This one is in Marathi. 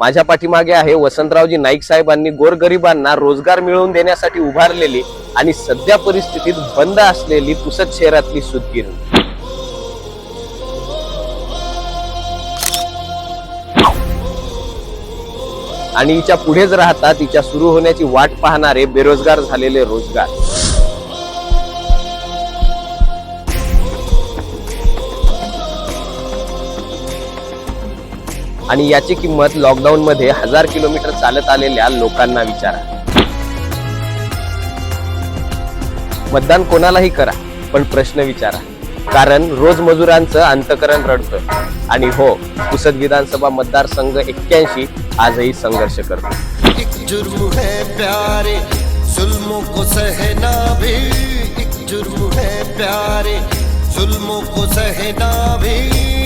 माझ्या पाठीमागे आहे वसंतरावजी नाईक साहेबांनी गोरगरिबांना रोजगार मिळवून देण्यासाठी उभारलेली आणि सध्या परिस्थितीत बंद असलेली पुसद शहरातली सुतगिरणी. आणि हिच्या पुढेच राहतात तिच्या सुरू होण्याची वाट पाहणारे बेरोजगार झालेले रोजगार. आणि याची किंमत लॉकडाऊन मध्ये हजार किलोमीटर चालत आलेल्या लोकांना विचारा. मतदान कोणालाही करा पण प्रश्न विचारा. कारण रोज मजुरांचं अंतकरण रडतं. आणि हो पुसद विधानसभा मतदारसंघ एक्क्याऐंशी आजही संघर्ष करतो. एक जुर्म है प्यारे जुल्मों को सहना भी। एक जुर्म है प्यारे जुल्मों को सहना भी।